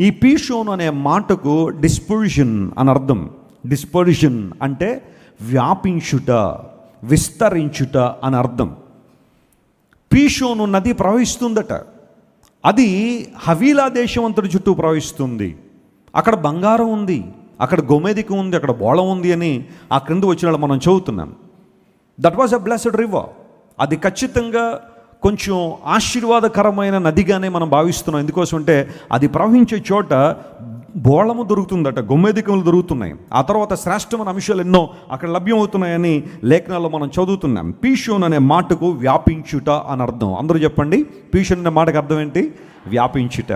ఈ పీషోన్ అనే మాటకు డిస్పొజిషన్ అని అర్థం. డిస్పొజిషన్ అంటే వ్యాపించుట విస్తరించుట అని అర్థం. పీషోను నది ప్రవహిస్తుందట. అది హవీలా దేశం అంతటి చుట్టూ ప్రవహిస్తుంది. అక్కడ బంగారం ఉంది అక్కడ గోమేదిక ఉంది అక్కడ బోళం ఉంది అని ఆ క్రింద వచ్చిన వాళ్ళు మనం చదువుతున్నాం. That was a blessed river అది ఖచ్చితంగా కొంచెం ఆశీర్వాదకరమైన నదిగానే మనం భావిస్తున్నాం. ఎందుకోసం అంటే అది ప్రవహించే చోట బోళము దొరుకుతుందట గొమ్మెదికములు దొరుకుతున్నాయి. ఆ తర్వాత శ్రేష్టమైన అంశాలు ఎన్నో అక్కడ లభ్యమవుతున్నాయని లేఖనాల్లో మనం చదువుతున్నాం. పీషోన్ అనే మాటకు వ్యాపించుట అని అర్థం. అందరూ చెప్పండి పీషోన్ అనే మాటకు అర్థం ఏంటి? వ్యాపించుట.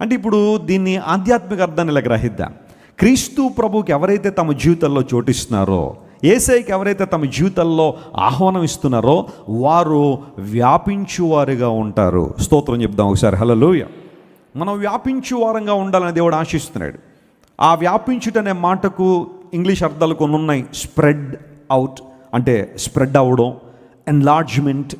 అంటే ఇప్పుడు దీన్ని ఆధ్యాత్మిక అర్థాన్ని ఇలా గ్రహిద్దాం. క్రీస్తు ప్రభుకి ఎవరైతే తమ జీవితంలో చోటిస్తున్నారో ఏసైకి ఎవరైతే తమ జీవితంలో ఆహ్వానం ఇస్తున్నారో వారు వ్యాపించువారుగా ఉంటారు. స్తోత్రం చెప్దాం ఒకసారి. హలలోయ మనం వ్యాపించు వారంగా ఉండాలని దేవుడు ఆశిస్తున్నాడు. ఆ వ్యాపించుటనే మాటకు ఇంగ్లీష్ అర్థాలు కొన్ని ఉన్నాయి. స్ప్రెడ్ అవుట్ అంటే స్ప్రెడ్ అవ్వడం ఎన్లార్జ్మెంట్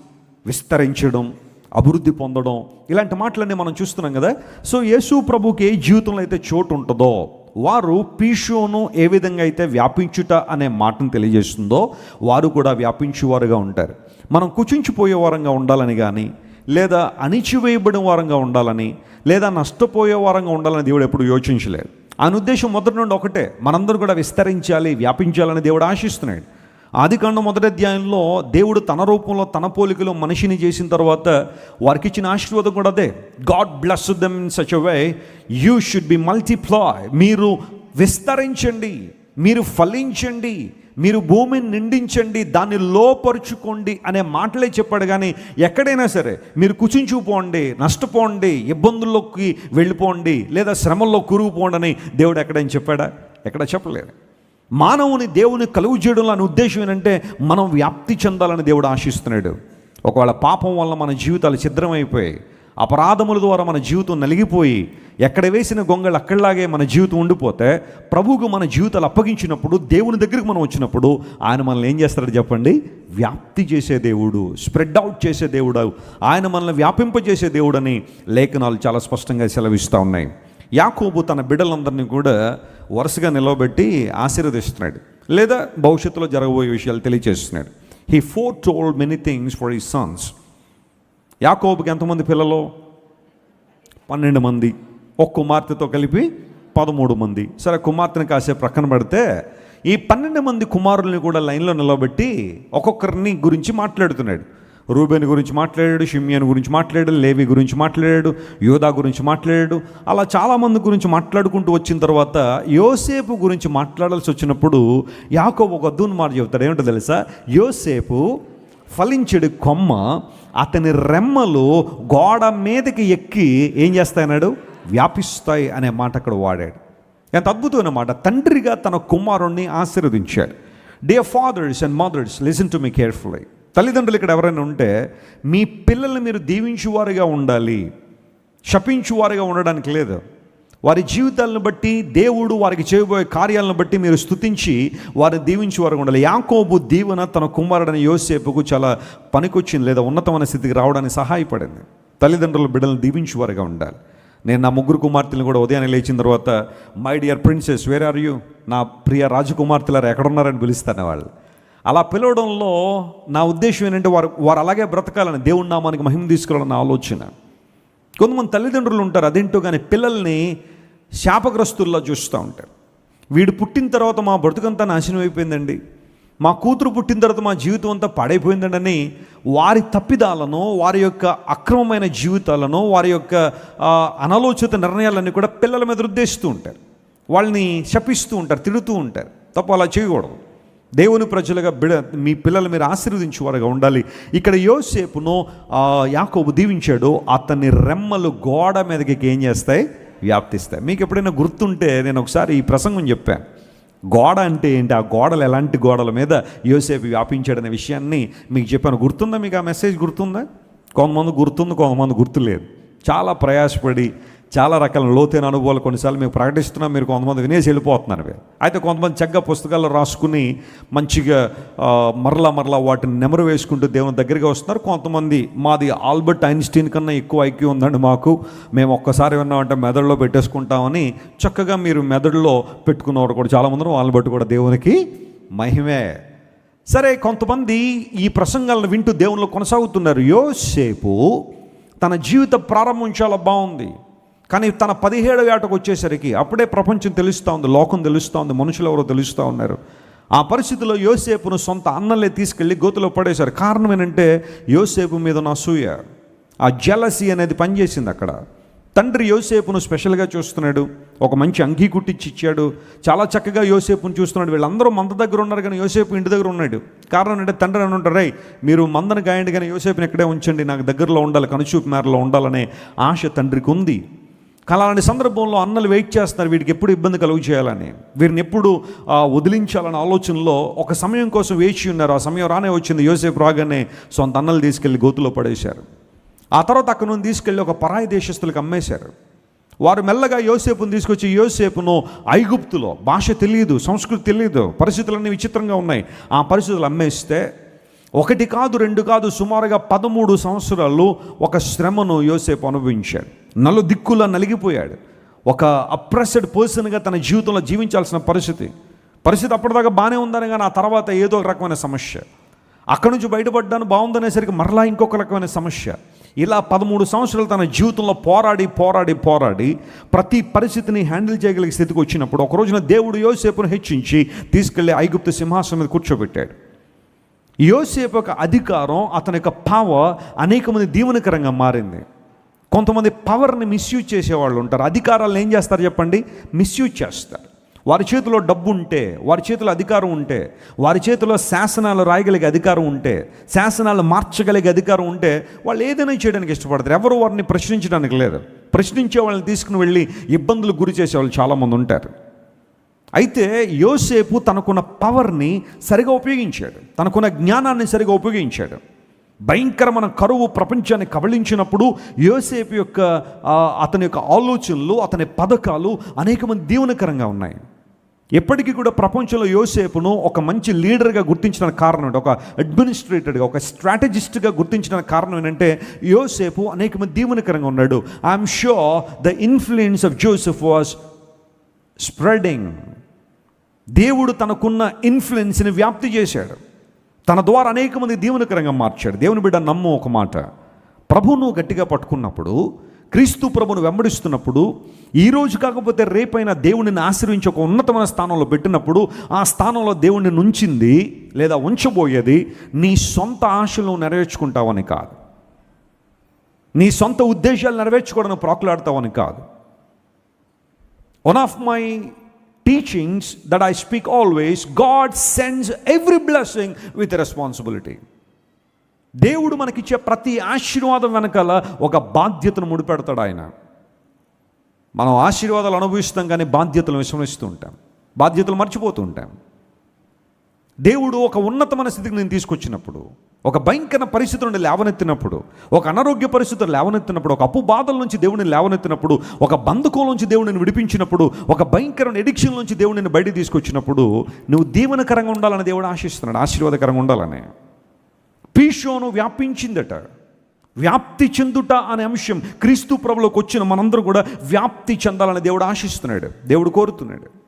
విస్తరించడం అభివృద్ధి పొందడం ఇలాంటి మాటలన్నీ మనం చూస్తున్నాం కదా. సో యేసు ప్రభుకి ఏ జీవితంలో అయితే చోటు ఉంటుందో వారు పీషోను ఏ విధంగా అయితే వ్యాపించుట అనే మాటను తెలియజేస్తుందో వారు కూడా వ్యాపించేవారుగా ఉంటారు. మనం కుచించిపోయే వారంగా ఉండాలని కానీ లేదా అణిచివేయబడిన వారంగా ఉండాలని లేదా నష్టపోయే వారంగా ఉండాలని దేవుడు ఎప్పుడు యోచించలేదు. ఆయన ఉద్దేశం మొదటి నుండి ఒకటే. మనందరూ కూడా విస్తరించాలి వ్యాపించాలని దేవుడు ఆశిస్తున్నాడు. ఆదికాండం మొదటి అధ్యాయంలో దేవుడు తన రూపంలో తన పోలికలో మనిషిని చేసిన తర్వాత వారికి ఇచ్చిన ఆశీర్వాదం కూడా అదే. God bless them in such way you should be multiply మీరు విస్తరించండి మీరు ఫలించండి మీరు భూమిని నిండించండి దాన్ని లోపరుచుకోండి అనే మాటలే చెప్పాడు. కానీ ఎక్కడైనా సరే మీరు కుచించుకుపోండి నష్టపోండి ఇబ్బందుల్లోకి వెళ్ళిపోండి లేదా శ్రమల్లో కూరుకుపోండి అని దేవుడు ఎక్కడైనా చెప్పాడా? ఎక్కడ చెప్పలేదు. మానవుని దేవుని కలుగు చేయడంలో అనే ఉద్దేశం ఏంటంటే మనం వ్యాప్తి చెందాలని దేవుడు ఆశిస్తున్నాడు. ఒకవేళ పాపం వల్ల మన జీవితాలు ఛిద్రమైపోయాయి అపరాధముల ద్వారా మన జీవితం నలిగిపోయి ఎక్కడ వేసిన గొంగళ్ళు అక్కడలాగే మన జీవితం ఉండిపోతే ప్రభువుకు మన జీవితాలు అప్పగించినప్పుడు దేవుని దగ్గరికి మనం వచ్చినప్పుడు ఆయన మనల్ని ఏం చేస్తాడు చెప్పండి? వ్యాప్తి చేసే దేవుడు స్ప్రెడ్ అవుట్ చేసే దేవుడు ఆయన మనల్ని వ్యాపింపజేసే దేవుడని లేఖనాలు చాలా స్పష్టంగా సెలవిస్తూ ఉన్నాయి. యాకోబు తన బిడ్డలందరినీ కూడా వరుసగా నిలవబెట్టి ఆశీర్వదిస్తున్నాడు. లేదా భవిష్యత్తులో జరగబోయే విషయాలు తెలియజేస్తున్నాడు he foretold many things for ఈ సన్స్ యాకోబుకి ఎంతమంది పిల్లలు? పన్నెండు మంది. ఒక కుమార్తెతో కలిపి పదమూడు మంది. సరే కుమార్తెని కాసేపు ప్రక్కన పెడితే ఈ పన్నెండు మంది కుమారుల్ని కూడా లైన్లో నిలబెట్టి ఒక్కొక్కరిని గురించి మాట్లాడుతున్నాడు. రూబెన్ గురించి మాట్లాడాడు షిమ్యన్ గురించి మాట్లాడాడు లేవి గురించి మాట్లాడాడు యోధా గురించి మాట్లాడాడు. అలా చాలామంది గురించి మాట్లాడుకుంటూ వచ్చిన తర్వాత యోసేపు గురించి మాట్లాడాల్సి వచ్చినప్పుడు యాకో ఒక అద్దుని మాట చెబుతాడు. ఏమిటో తెలుసా? యోసేపు ఫలించడు కొమ్మ అతని రెమ్మలు గోడ మీదకి ఎక్కి ఏం చేస్తాయన్నాడు వ్యాపిస్తాయి అనే మాట అక్కడ వాడాడు. ఎంత అద్భుతమైన మాట. తండ్రిగా తన కుమారుణ్ణి ఆశీర్వదించాడు. Dear fathers and mothers listen to me carefully తల్లిదండ్రులు ఇక్కడ ఎవరైనా ఉంటే మీ పిల్లల్ని మీరు దీవించువారుగా ఉండాలి. శపించువారుగా ఉండడానికి లేదు. వారి జీవితాలను బట్టి దేవుడు వారికి చేయబోయే కార్యాలను బట్టి మీరు స్తుతించి వారిని దీవించేవారు ఉండాలి. యాకోబు దీవెన తన కుమారుడని యోసేపుకు చాలా పనికొచ్చింది లేదా ఉన్నతమైన స్థితికి రావడానికి సహాయపడింది. తల్లిదండ్రుల బిడ్డలను దీవించేవారుగా ఉండాలి. నేను నా ముగ్గురు కుమార్తెలను కూడా ఉదయాన్నే లేచిన తర్వాత my dear princess where are you నా ప్రియ రాజకుమార్తెలారు ఎక్కడున్నారని పిలుస్తాను వాళ్ళు. అలా పిలవడంలో నా ఉద్దేశం ఏంటంటే వారు వారు అలాగే బ్రతకాలని దేవుడి నామానికి మహిమ తీసుకురావాలన్న ఆలోచన. కొంతమంది తల్లిదండ్రులు ఉంటారు అదేంటో కానీ పిల్లల్ని శాపగ్రస్తుల్లో చూస్తూ ఉంటారు. వీడు పుట్టిన తర్వాత మా బ్రతుకంతా నాశనం అయిపోయిందండి. మా కూతురు పుట్టిన తర్వాత మా జీవితం అంతా పాడైపోయిందండని వారి తప్పిదాలను వారి యొక్క అక్రమమైన జీవితాలను వారి యొక్క అనాలోచిత నిర్ణయాలన్నీ కూడా పిల్లల మీద ఉద్దేశిస్తూ ఉంటారు. వాళ్ళని శపిస్తూ ఉంటారు తిడుతూ ఉంటారు. తప్ప అలా చేయకూడదు. దేవుని ప్రజలుగా బిడ మీ పిల్లలు మీరు ఆశీర్వదించేవారుగా ఉండాలి. ఇక్కడ యోసేపును యాకోబు దీవించాడు. అతని రెమ్మలు గోడ మీదకి ఏం చేస్తాయి? వ్యాప్తిస్తాయి. మీకు ఎప్పుడైనా గుర్తుంటే నేను ఒకసారి ఈ ప్రసంగం చెప్పాను. గోడ అంటే ఏంటి? ఆ గోడలు ఎలాంటి గోడల మీద యోసేపు వ్యాపించాడనే విషయాన్ని మీకు చెప్పాను. గుర్తుందా మీకు ఆ మెసేజ్ గుర్తుందా? కొంతమంది గుర్తుంది కొంతమంది గుర్తులేదు. చాలా ప్రయాసపడి చాలా రకాల లోతైన అనుభవాలు కొన్నిసార్లు మేము ప్రకటిస్తున్నా. మీరు కొంతమంది వినేసి వెళ్ళిపోతున్నారు మీరు. అయితే కొంతమంది చక్కగా పుస్తకాల్లో రాసుకుని మంచిగా మరలా మరలా వాటిని నెమరు వేసుకుంటూ దేవుని దగ్గరికి వస్తున్నారు. కొంతమంది మాది ఆల్బర్ట్ ఐన్స్టీన్ కన్నా ఎక్కువ ఐక్యూ ఉందండి మాకు. మేము ఒక్కసారి విన్నామంటే మెదడులో పెట్టేసుకుంటామని చక్కగా మీరు మెదడులో పెట్టుకున్నవాడు కూడా చాలామంది ఉన్నారు. వాళ్ళని బట్టి కూడా దేవునికి మహిమే. సరే కొంతమంది ఈ ప్రసంగాలను వింటూ దేవుళ్ళు కొనసాగుతున్నారు. యోసేపు తన జీవిత ప్రారంభం చాలా బాగుంది. కానీ తన పదిహేడు ఏటకు వచ్చేసరికి అప్పుడే ప్రపంచం తెలుస్తూ ఉంది లోకం తెలుస్తూ ఉంది మనుషులు ఎవరో తెలుస్తూ ఉన్నారు. ఆ పరిస్థితిలో యోసేపును సొంత అన్నలే తీసుకెళ్ళి గోతులో పడేశారు. కారణం ఏంటంటే యోసేపు మీద నా సూయ ఆ జలసి అనేది పనిచేసింది అక్కడ. తండ్రి యోసేపును స్పెషల్గా చూస్తున్నాడు ఒక మంచి అంగీ కుట్టించి ఇచ్చాడు చాలా చక్కగా యోసేపును చూస్తున్నాడు. వీళ్ళందరూ మంద దగ్గర ఉన్నారు కానీ యోసేపు ఇంటి దగ్గర ఉన్నాడు. కారణం అంటే తండ్రి అని ఉంటారు మీరు మందను గాయండి కానీ యోసేపుని ఇక్కడే ఉంచండి నాకు దగ్గరలో ఉండాలి కనుచూపు మేరలో ఉండాలనే ఆశ తండ్రికి ఉంది. అలాంటి సందర్భంలో అన్నలు వెయిట్ చేస్తున్నారు వీడికి ఎప్పుడు ఇబ్బంది కలుగు చేయాలని వీరిని ఎప్పుడు వదిలించాలనే ఆలోచనలో ఒక సమయం కోసం వేచి ఉన్నారు. ఆ సమయం రానే వచ్చింది. యోసేపు రాగానే సొంత అన్నలు తీసుకెళ్ళి గోతులో పడేశారు. ఆ తర్వాత అక్కడ నుండి తీసుకెళ్ళి ఒక పరాయి దేశస్తులకు అమ్మేశారు. వారు మెల్లగా యోసేపును తీసుకొచ్చి యోసేపును ఐగుప్తులో భాష తెలియదు సంస్కృతి తెలియదు పరిస్థితులన్నీ విచిత్రంగా ఉన్నాయి. ఆ పరిస్థితులు అమ్మేస్తే ఒకటి కాదు రెండు కాదు సుమారుగా పదమూడు సంవత్సరాలు ఒక శ్రమను యోసేపు అనుభవించాడు. నలు దిక్కులా నలిగిపోయాడు. ఒక అప్రెస్డ్ పర్సన్గా తన జీవితంలో జీవించాల్సిన పరిస్థితి. పరిస్థితి అప్పటిదాకా బాగానే ఉందని కానీ ఆ తర్వాత ఏదో ఒక రకమైన సమస్య. అక్కడి నుంచి బయటపడ్డాను బాగుందనేసరికి మరలా ఇంకొక రకమైన సమస్య. ఇలా పదమూడు సంవత్సరాలు తన జీవితంలో పోరాడి పోరాడి పోరాడి ప్రతి పరిస్థితిని హ్యాండిల్ చేయగలిగే స్థితికి వచ్చినప్పుడు ఒక రోజున దేవుడు యోసేపును హెచ్చించి తీసుకెళ్ళి ఐగుప్తు సింహాసనం మీద కూర్చోబెట్టాడు. యోసేపు యొక్క అధికారం అతని యొక్క పవర్ అనేక మంది దీవెనకరంగా మారింది. కొంతమంది పవర్ని మిస్యూజ్ చేసేవాళ్ళు ఉంటారు. అధికారాలను ఏం చేస్తారు చెప్పండి? మిస్యూజ్ చేస్తారు. వారి చేతిలో డబ్బు ఉంటే వారి చేతిలో అధికారం ఉంటే వారి చేతిలో శాసనాలు రాయగలిగే అధికారం ఉంటే శాసనాలు మార్చగలిగే అధికారం ఉంటే వాళ్ళు ఏదైనా చేయడానికి ఇష్టపడతారు. ఎవరు వారిని ప్రశ్నించడానికి లేదు. ప్రశ్నించే వాళ్ళని తీసుకుని వెళ్ళి ఇబ్బందులు గురి చేసే వాళ్ళు చాలామంది ఉంటారు. అయితే యోసేపు తనకున్న పవర్ని సరిగా ఉపయోగించాడు. తనకున్న జ్ఞానాన్ని సరిగా ఉపయోగించాడు. భయంకరమైన కరువు ప్రపంచాన్ని కబళించినప్పుడు యోసేపు యొక్క అతని యొక్క ఆలోచనలు అతని పథకాలు అనేక మంది దీవెనకరంగా ఉన్నాయి. ఎప్పటికీ కూడా ప్రపంచంలో యోసేపును ఒక మంచి లీడర్గా గుర్తించిన కారణం ఒక అడ్మినిస్ట్రేటర్గా ఒక స్ట్రాటజిస్ట్గా గుర్తించిన కారణం ఏంటంటే యోసేపు అనేక మంది దీవెనకరంగా ఉన్నాడు. I'm sure the influence of Joseph was spreading దేవుడు తనకున్న ఇన్ఫ్లుయెన్స్ని వ్యాప్తి చేశాడు. తన ద్వారా అనేక మంది దీవెనకరంగా మార్చాడు. దేవుని బిడ్డ నమ్ము ఒక మాట. ప్రభును గట్టిగా పట్టుకున్నప్పుడు క్రీస్తు ప్రభును వెంబడిస్తున్నప్పుడు ఈరోజు కాకపోతే రేపైనా దేవుడిని ఆశ్రయించి ఒక ఉన్నతమైన స్థానంలో పెట్టినప్పుడు ఆ స్థానంలో దేవుడిని నుంచింది లేదా ఉంచబోయేది నీ సొంత ఆశలు నెరవేర్చుకుంటావని కాదు. నీ సొంత ఉద్దేశాలు నెరవేర్చుకోవడానికి ప్రాకులాడతావని కాదు. One of my teachings that I speak always God sends every blessing with responsibility దేవుడు మనకిచ్చే ప్రతి ఆశీర్వాదం వెనకాల ఒక బాధ్యతను ముడిపెడతాడు ఆయన. మనం ఆశీర్వాదాలు అనుభవిస్తాం కానీ బాధ్యతలు విస్మరిస్తూ ఉంటాం. బాధ్యతలు మర్చిపోతూ ఉంటాం. దేవుడు ఒక ఉన్నతమైన స్థితికి నేను తీసుకొచ్చినప్పుడు ఒక భయంకర పరిస్థితి నుండి లేవనెత్తినప్పుడు ఒక అనారోగ్య పరిస్థితులు లేవనెత్తినప్పుడు ఒక అప్పు బాధల నుంచి దేవుడిని లేవనెత్తినప్పుడు ఒక బంధుకోల నుంచి దేవుడిని విడిపించినప్పుడు ఒక భయంకరమైన ఎడిక్షన్ నుంచి దేవుడిని బయట తీసుకొచ్చినప్పుడు నువ్వు దీవనకరంగా ఉండాలని దేవుడు ఆశిస్తున్నాడు ఆశీర్వాదకరంగా ఉండాలని. పీషోను వ్యాపించిందట. వ్యాప్తి చెందుట అనే అంశం క్రీస్తు ప్రభులోకి వచ్చిన మనందరూ కూడా వ్యాప్తి చెందాలని దేవుడు ఆశిస్తున్నాడు దేవుడు కోరుతున్నాడు.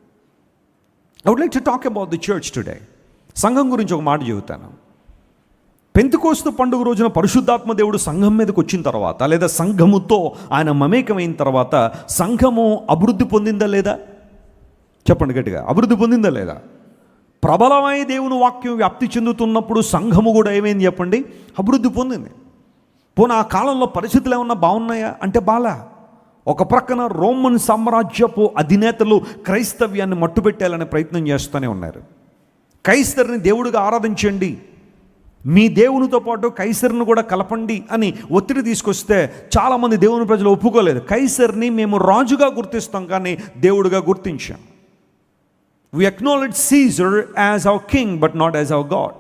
I would like to talk about the church today సంఘం గురించి ఒక మాట చెబుతాను. పెంతుకోస్తు పండుగ రోజున పరిశుద్ధాత్మ దేవుడు సంఘం మీదకి వచ్చిన తర్వాత లేదా సంఘముతో ఆయన మమేకమైన తర్వాత సంఘము అభివృద్ధి పొందిందా లేదా? చెప్పండి గట్టిగా. అభివృద్ధి పొందిందా లేదా? ప్రబలమై దేవుని వాక్యం వ్యాప్తి చెందుతున్నప్పుడు సంఘము కూడా ఏమైంది చెప్పండి? అభివృద్ధి పొందింది. పోనీ ఆ కాలంలో పరిస్థితులు ఏమన్నా బాగున్నాయా? అంటే బాలా. ఒక ప్రక్కన రోమన్ సామ్రాజ్యపు అధినేతలు క్రైస్తవ్యాన్ని మట్టుపెట్టాలనే ప్రయత్నం చేస్తూనే ఉన్నారు. కైసరిని దేవుడిగా ఆరాధించండి. మీ దేవునితో పాటు కైసరిని కూడా కలపండి అని ఒత్తిడి తీసుకొస్తే చాలామంది దేవుని ప్రజలు ఒప్పుకోలేదు. కైసరిని మేము రాజుగా గుర్తిస్తాం కానీ దేవుడిగా గుర్తించాం. We acknowledge Caesar as our king but not as our God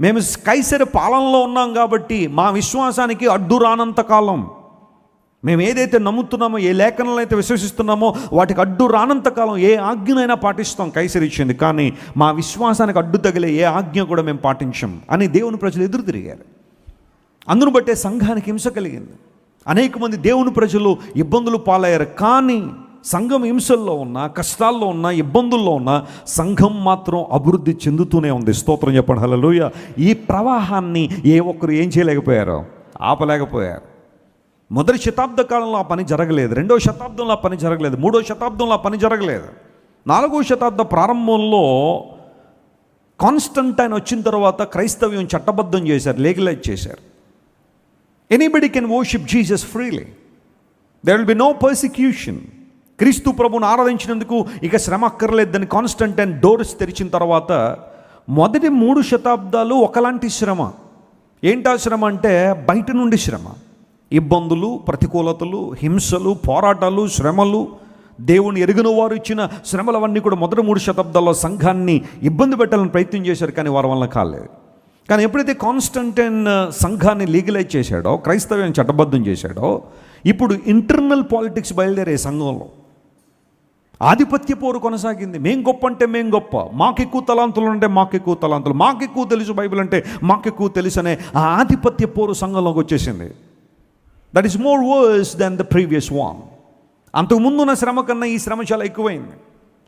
మేము కైసరి పాలనలో ఉన్నాం కాబట్టి మా విశ్వాసానికి అడ్డు రానంత కాలం. మేము ఏదైతే నమ్ముతున్నామో ఏ లేఖనాలను అయితే విశ్వసిస్తున్నామో వాటికి అడ్డు రానంతకాలం ఏ ఆజ్ఞనైనా పాటిస్తాం కైసరి ఇచ్చింది. కానీ మా విశ్వాసానికి అడ్డు తగిలే ఏ ఆజ్ఞ కూడా మేము పాటించాం. అని దేవుని ప్రజలు ఎదురు తిరిగారు. అందును బట్టే సంఘానికి హింస కలిగింది. అనేక మంది దేవుని ప్రజలు ఇబ్బందులు పాలయ్యారు. కానీ సంఘం హింసల్లో ఉన్న కష్టాల్లో ఉన్న ఇబ్బందుల్లో ఉన్న సంఘం మాత్రం అభివృద్ధి చెందుతూనే ఉంది. స్తోత్రం చెప్పండి. హలలుయ ఈ ప్రవాహాన్ని ఏ ఒక్కరు ఏం చేయలేకపోయారు ఆపలేకపోయారు. మొదటి శతాబ్ద కాలంలో ఆ పని జరగలేదు రెండో శతాబ్దంలో ఆ పని జరగలేదు మూడో శతాబ్దంలో ఆ పని జరగలేదు. నాలుగో శతాబ్ద ప్రారంభంలో కాన్స్టంటైన్ వచ్చిన తర్వాత క్రైస్తవ్యం చట్టబద్ధం చేశారు లీగలైజ్ చేశారు. Anybody can worship Jesus freely there will be no persecution క్రీస్తు ప్రభుని ఆరాధించినందుకు ఇక శ్రమ అక్కర్లేదని కాన్స్టంటైన్ డోర్స్ తెరిచిన తర్వాత మొదటి మూడు శతాబ్దాలు ఒకలాంటి శ్రమ. ఏంటా శ్రమ అంటే బయట నుండి శ్రమ. ఇబ్బందులు ప్రతికూలతలు హింసలు పోరాటాలు శ్రమలు. దేవుని ఎరిగిన వారు ఇచ్చిన శ్రమలవన్నీ కూడా మొదటి మూడు శతాబ్దాల్లో సంఘాన్ని ఇబ్బంది పెట్టాలని ప్రయత్నం చేశారు కానీ వారి వల్ల కాలేదు. కానీ ఎప్పుడైతే కాన్స్టంటైన్ సంఘాన్ని లీగలైజ్ చేశాడో క్రైస్తవ్యాన్ని చట్టబద్ధం చేశాడో ఇప్పుడు ఇంటర్నల్ పాలిటిక్స్ బయలుదేరే సంఘంలో ఆధిపత్య పోరు కొనసాగింది. మేం గొప్ప అంటే మేం గొప్ప. మాకెక్కువ తలాంతులు అంటే మాకెక్కువ తలాంతులు. మాకెక్కువ తెలుసు బైబిల్ అంటే మాకెక్కువ తెలుసు అనే ఆ ఆధిపత్య పోరు సంఘంలోకి వచ్చేసింది. That is more worse than the previous one అంతకు ముందున్న శ్రమ కన్నా ఈ శ్రమ చాలా ఎక్కువైంది.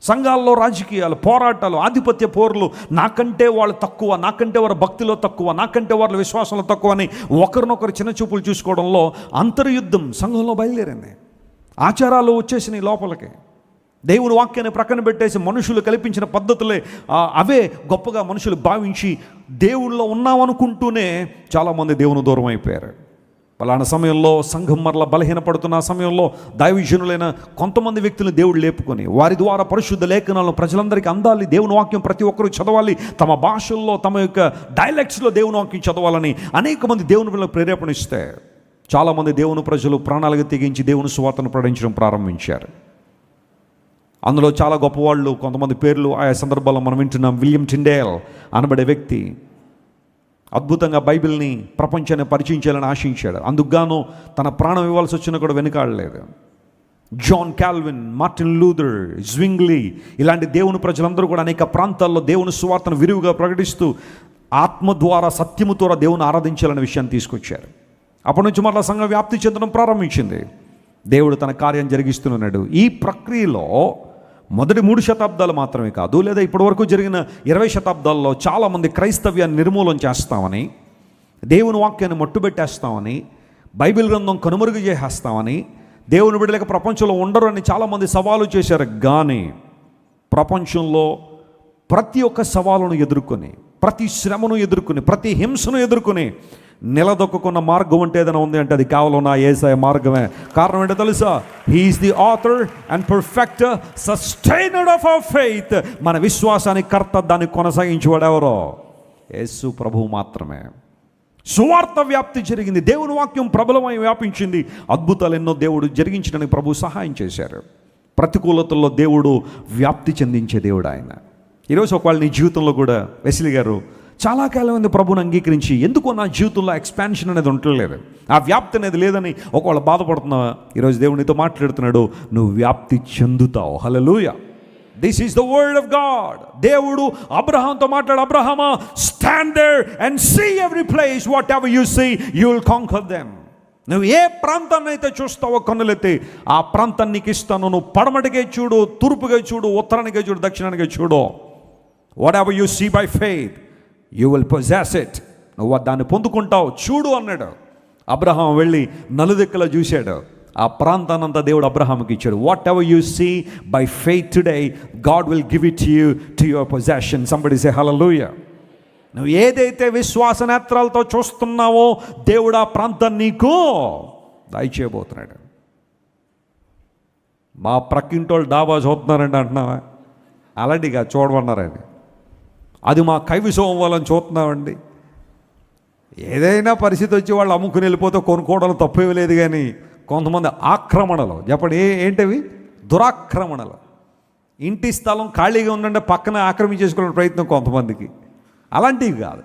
సంఘాల్లో రాజకీయాలు పోరాటాలు ఆధిపత్య పోర్లు నాకంటే వాళ్ళు తక్కువ నాకంటే వారి భక్తిలో తక్కువ నాకంటే వాళ్ళ విశ్వాసంలో తక్కువ అని ఒకరినొకరు చిన్న చూపులు చూసుకోవడంలో అంతర్యుద్ధం సంఘంలో బయలుదేరింది. ఆచారాలు వచ్చేసినాయి లోపలికి. దేవుని వాక్యాన్ని ప్రక్కన పెట్టేసి మనుషులు కల్పించిన పద్ధతులే అవే గొప్పగా మనుషులు భావించి దేవుళ్ళో ఉన్నామనుకుంటూనే చాలామంది దేవుని దూరం అయిపోయారు. పలానా సమయంలో సంఘం మరల బలహీనపడుతున్న సమయంలో దైవజనులైన కొంతమంది వ్యక్తులను దేవుడు లేపుకొని వారి ద్వారా పరిశుద్ధ లేఖనాలను ప్రజలందరికీ అందాలి. దేవుని వాక్యం ప్రతి ఒక్కరూ చదవాలి. తమ భాషల్లో తమ యొక్క డైలెక్ట్స్లో దేవుని వాక్యం చదవాలని అనేక మంది దేవుని పిల్లలకు ప్రేరేపణ ఇస్తే చాలామంది దేవుని ప్రజలు ప్రాణాలకు తెగించి దేవుని సువార్తను ప్రకటించడం ప్రారంభించారు. అందులో చాలా గొప్పవాళ్ళు కొంతమంది పేర్లు ఆయా సందర్భాల్లో మనం వింటున్నాం. విలియం టిండేల్ అనబడే వ్యక్తి అద్భుతంగా బైబిల్ని ప్రపంచాన్ని పరిచయం చేయాలని ఆశించాడు. అందుకుగాను తన ప్రాణం ఇవ్వాల్సి వచ్చినా కూడా వెనుకాడలేదు. John Calvin Martin Luther Zwingli ఇలాంటి దేవుని ప్రజలందరూ కూడా అనేక ప్రాంతాల్లో దేవుని సువార్తను విరివిగా ప్రకటిస్తూ ఆత్మ ద్వారా సత్యము ద్వారా దేవుని ఆరాధించాలనే విషయాన్ని తీసుకొచ్చారు. అప్పటి నుంచి మరలా సంఘం వ్యాప్తి చెందడం ప్రారంభించింది. దేవుడు తన కార్యం జరిగిస్తున్నాడు ఈ ప్రక్రియలో మొదటి మూడు శతాబ్దాలు మాత్రమే కాదు లేదా ఇప్పటివరకు జరిగిన ఇరవై శతాబ్దాల్లో చాలామంది క్రైస్తవ్యాన్ని నిర్మూలన చేస్తామని దేవుని వాక్యాన్ని మట్టుబెట్టేస్తామని బైబిల్ గ్రంథం కనుమరుగు చేసేస్తామని దేవుని బిడ్డలకు ప్రపంచంలో ఉండరు అని చాలామంది సవాలు చేశారు. కానీ ప్రపంచంలో ప్రతి ఒక్క సవాలును ఎదుర్కొని ప్రతి శ్రమను ఎదుర్కొని ప్రతి హింసను ఎదుర్కొని నిలదొక్కున్న మార్గం అంటే ఏదైనా ఉంది అంటే అది కేవలం నా ఏసాయ మార్గమే. కారణం ఏంటో తెలుసా? He's the author and perfect sustainer of our faith మన విశ్వాసానికి కర్త దాన్ని కొనసాగించేవాడు ఎవరో? యేసు ప్రభువు మాత్రమే. సువార్త వ్యాప్తి జరిగింది. దేవుని వాక్యం ప్రబలమై వ్యాపించింది. అద్భుతాలు ఎన్నో దేవుడు జరిగించడానికి ప్రభు సహాయం చేశారు. ప్రతికూలతల్లో దేవుడు వ్యాప్తి చెందించే దేవుడు ఆయన. ఈరోజు ఒకవేళ నీ జీవితంలో కూడా వెసిలి గారు చాలా కాలం ఉంది ప్రభుని అంగీకరించి ఎందుకో నా జీవితంలో ఎక్స్పాన్షన్ అనేది ఉండలేదు ఆ వ్యాప్తి అనేది లేదని ఒకవేళ బాధపడుతున్నావా? ఈరోజు దేవుడు నీతో మాట్లాడుతున్నాడు నువ్వు వ్యాప్తి చెందుతావు. Hallelujah this is the word of God దేవుడు అబ్రహాంతో మాట్లాడు అబ్రహమా stand there and see every place whatever you see you will conquer them నువ్వు ఏ ప్రాంతాన్ని అయితే చూస్తావో కన్నులెత్తి ఆ ప్రాంతాన్ని నీకు ఇస్తాను. నువ్వు పడమటికే చూడు తూర్పుగా చూడు ఉత్తరానికే చూడు దక్షిణానికే చూడు. Whatever you see by faith you will possess it నువ్వు దాన్ని పొందుకుంటావు. చూడు అన్నాడు. అబ్రహాం వెళ్ళి నలుదిక్కల చూశాడు. ఆ ప్రాంతానంతా దేవుడు అబ్రహాంకి ఇచ్చాడు. Whatever you see by faith today God will give it you to your possession somebody say hallelujah నువ్వు ఏదైతే విశ్వాస నేత్రాలతో చూస్తున్నావో దేవుడు ఆ ప్రాంతాన్ని నీకు దయచేయబోతున్నాడు. మా ప్రక్కింటోళ్ళు డాబా చూస్తున్నారండి అంటున్నావా? అలాంటిగా చూడమన్నారండి. అది మా కైవిసం అవ్వాలని చూస్తున్నామండి. ఏదైనా పరిస్థితి వచ్చి వాళ్ళు అమ్ముకుని వెళ్ళిపోతే కొనుక్కోవడం తప్పేవి లేదు కానీ కొంతమంది ఆక్రమణలు. చెప్పండి ఏ ఏంటవి? దురాక్రమణలు. ఇంటి స్థలం ఖాళీగా ఉందంటే పక్కన ఆక్రమించేసుకునే ప్రయత్నం కొంతమందికి. అలాంటివి కాదు.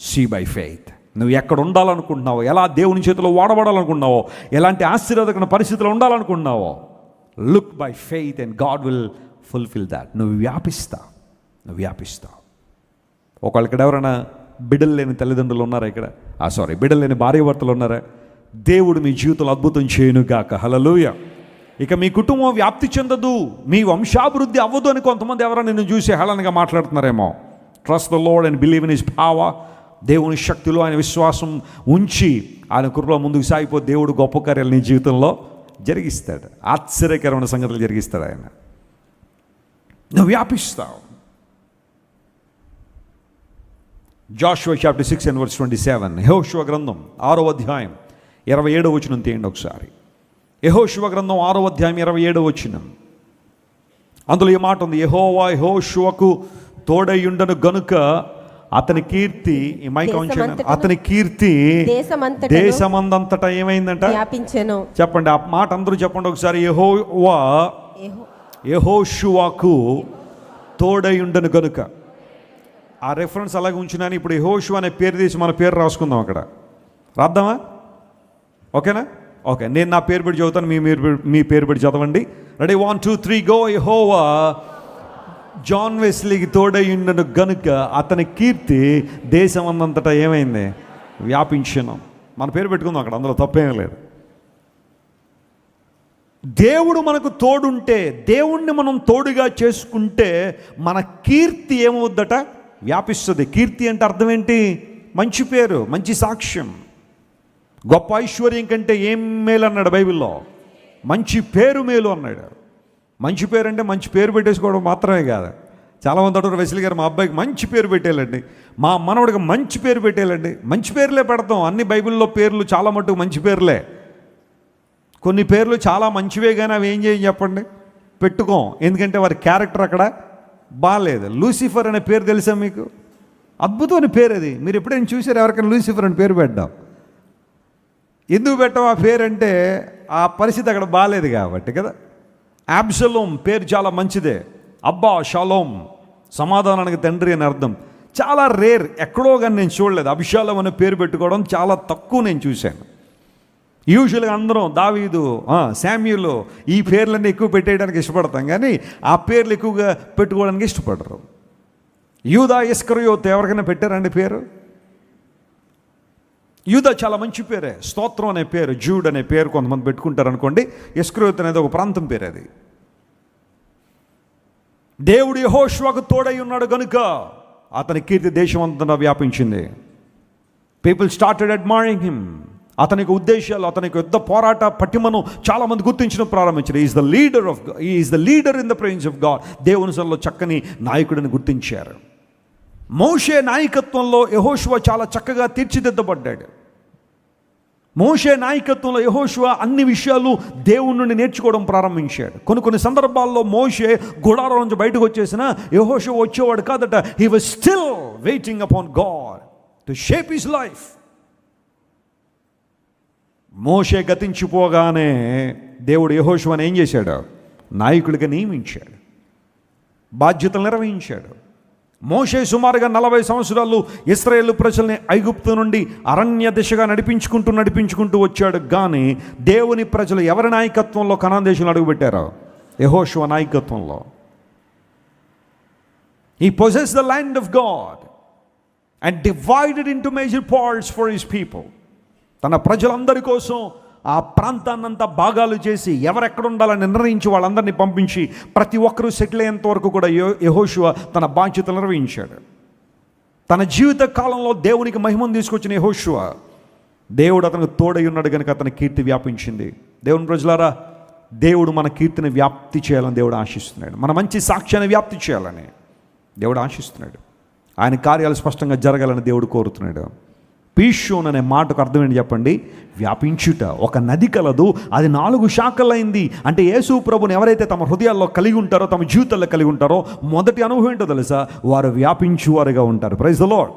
సీ బై ఫెయిత్ నువ్వు ఎక్కడ ఉండాలనుకుంటున్నావో ఎలా దేవుని చేతిలో వాడబడాలనుకుంటున్నావో ఎలాంటి ఆశీర్వాదకరమైన పరిస్థితులు ఉండాలనుకుంటున్నావో look by faith and God will fulfil that నువ్వు వ్యాపిస్తా. నువ్వు వ్యాపిస్తావు. ఒకళ్ళకి ఎవరైనా బిడ్డలు లేని తల్లిదండ్రులు ఉన్నారా ఇక్కడ? ఆ సారీ బిడ్డలు లేని భార్యభర్తలు ఉన్నారా? దేవుడు మీ జీవితంలో అద్భుతం చేయనుగాక. హలలుయ ఇక మీ కుటుంబం వ్యాప్తి చెందదు. మీ వంశాభివృద్ధి అవ్వదు అని కొంతమంది ఎవరైనా నిన్ను చూసి హేళనగా మాట్లాడుతున్నారేమో. Trust the Lord and believe in his భావ దేవుని శక్తిలో ఆయన విశ్వాసం ఉంచి ఆయన కృపలో ముందుకు సాగిపో. దేవుడు గొప్ప కార్యాలు నీ జీవితంలో జరిగిస్తాడు. ఆశ్చర్యకరమైన సంగతులు జరిగిస్తాడు ఆయన. నువ్వు వ్యాపిస్తావు. Joshua chapter six and verse twenty seven యహోశివ గ్రంథం ఆరో అధ్యాయం ఇరవై ఏడో వచ్చిన తీయండి ఒకసారి. యహోశివ గ్రంథం ఆరో అధ్యాయం ఇరవై ఏడో వచ్చిన అందులో ఈ మాట ఉంది యహోవా యహోశివకు తోడయుండను గనుక అతని కీర్తి ఈ మైక్ ఆన్ చేయండి. దేశమంతటను- అతని కీర్తి దేశమందంతటా ఏమైందంట? వ్యాపించెను. చెప్పండి ఆ మాట అందరూ చెప్పండి ఒకసారి. యహోవా యెహో- యహోషువాకు తోడయుండను గనుక ఆ రెఫరెన్స్ అలాగే ఉంచినాను ఇప్పుడు యహోషు అనే పేరు తీసి మన పేరు రాసుకుందాం అక్కడ. రాద్దామా? ఓకేనా? ఓకే నేను నా పేరు పెట్టి చదువుతాను మీ మీరు మీ పేరు పెట్టి చదవండి. Ready? One two three go. యహోవా జాన్ వెస్లీకి తోడయుండను గనుక అతని కీర్తి దేశం అన్నంతటా ఏమైంది? వ్యాపించను. మన పేరు పెట్టుకుందాం అక్కడ అందులో తప్పేం లేదు. దేవుడు మనకు తోడుంటే దేవుణ్ణి మనం తోడుగా చేసుకుంటే మన కీర్తి ఏమవుద్దట? వ్యాపిస్తుంది. కీర్తి అంటే అర్థం ఏంటి? మంచి పేరు మంచి సాక్ష్యం. గొప్ప ఐశ్వర్యం కంటే ఏం మేలు అన్నాడు బైబిల్లో? మంచి పేరు మేలు అన్నాడు. మంచి పేరు అంటే మంచి పేరు పెట్టేసుకోవడం మాత్రమే కాదు. చాలామంది అంటారు వెసిలి గారు మా అబ్బాయికి మంచి పేరు పెట్టేయాలండి. మా మనవడికి మంచి పేరు పెట్టేయాలండి. మంచి పేర్లే పెడతాం. అన్ని బైబిల్లో పేర్లు చాలా మటుకు మంచి పేర్లే. కొన్ని పేర్లు చాలా మంచివే కానీ అవి ఏం చేయని చెప్పండి? పెట్టుకోం. ఎందుకంటే వారి క్యారెక్టర్ అక్కడ బాగాలేదు లూసిఫర్ అనే పేరు తెలుసా మీకు? అద్భుతమైన పేరు అది. మీరు ఎప్పుడైనా చూసారు ఎవరికైనా లూసిఫర్ అని పేరు పెట్టాం ఎందుకు పెట్టాం ఆ పేరు అంటే ఆ పరిస్థితి అక్కడ బాగాలేదు కాబట్టి కదా. యాబ్సలోం పేరు చాలా మంచిదే. అబ్బా షాలోం. సమాధానానికి తండ్రి అని అర్థం. చాలా రేర్. ఎక్కడో కానీ నేను చూడలేదు. అభిషాలం అనే పేరు పెట్టుకోవడం చాలా తక్కువ నేను చూశాను. యూజువల్గా అందరం దావీదు శామ్యులు ఈ పేర్లన్నీ ఎక్కువ పెట్టేయడానికి ఇష్టపడతాం కానీ ఆ పేర్లు ఎక్కువగా పెట్టుకోవడానికి ఇష్టపడరు. యూదా ఇస్కరయోత్ ఎవరికైనా పెట్టారండి పేరు? యూదా చాలా మంచి పేరే స్తోత్రం అనే పేరు జూడ్ అనే పేరు కొంతమంది పెట్టుకుంటారు అనుకోండి ఇస్కరయోత్ అనేది ఒక ప్రాంతం పేరు అది. దేవుడు యహోష్వాకు తోడై ఉన్నాడు కనుక అతని కీర్తి దేశం అంతా వ్యాపించింది. పీపుల్ స్టార్టెడ్ అడ్మైరింగ్ హిమ్ అతనికి ఉద్దేశాలు అతనికి యుద్ధ పోరాట పటిమను చాలామంది గుర్తించడం ప్రారంభించారు. Is the leader of is the leader in the prince of God దేవుని సల్లో చక్కని నాయకుడిని గుర్తించారు. మోషే నాయకత్వంలో యహోశివ చాలా చక్కగా తీర్చిదిద్దబడ్డాడు. మోషే నాయకత్వంలో యహోశివ అన్ని విషయాలు దేవుని నుండి నేర్చుకోవడం ప్రారంభించాడు. కొన్ని కొన్ని సందర్భాల్లో మోషే గుడారం నుంచి బయటకు వచ్చేసిన యహోశివ వచ్చేవాడు కాదట. He was still waiting upon God to shape his life మోషే గతించిపోగానే దేవుడు యహోశివని ఏం చేశాడు? నాయకుడిగా నియమించాడు. బాధ్యతలు నిర్వహించాడు. మోషే సుమారుగా నలభై సంవత్సరాలు ఇస్రాయేల్ ప్రజల్ని ఐగుప్తు నుండి అరణ్య దిశగా నడిపించుకుంటూ నడిపించుకుంటూ వచ్చాడు. కానీ దేవుని ప్రజలు ఎవరి నాయకత్వంలో కనాన్ దేశంలో అడుగుపెట్టారో? యహోశివ నాయకత్వంలో. He possess the land of God and divided into major parts for his people తన ప్రజలందరి కోసం ఆ ప్రాంతాన్నంతా భాగాలు చేసి ఎవరెక్కడ ఉండాలని నిర్ణయించి వాళ్ళందరినీ పంపించి ప్రతి ఒక్కరూ సెటిల్ అయ్యేంత వరకు కూడా యెహో- తన బాధ్యతలు నిర్వహించాడు. తన జీవిత కాలంలో దేవునికి మహిమను తీసుకొచ్చిన యెహోషువ దేవుడు అతనికి తోడై ఉన్నాడు కనుక అతని కీర్తి వ్యాపించింది. దేవుని ప్రజలారా దేవుడు మన కీర్తిని వ్యాప్తి చేయాలని దేవుడు ఆశిస్తున్నాడు. మన మంచి సాక్ష్యాన్ని వ్యాప్తి చేయాలని దేవుడు ఆశిస్తున్నాడు. ఆయన కార్యాలు స్పష్టంగా జరగాలని దేవుడు కోరుతున్నాడు. పీషోన్ అనే మాటకు అర్థం ఏంటి చెప్పండి? వ్యాపించుట. ఒక నది కలదు అది నాలుగు శాఖలైంది. అంటే యేసు ప్రభుని ఎవరైతే తమ హృదయాల్లో కలిగి ఉంటారో తమ జీవితాల్లో కలిగి ఉంటారో మొదటి అనుభవం ఏంటో తెలుసా? వారు వ్యాపించువారుగా ఉంటారు. Praise the lord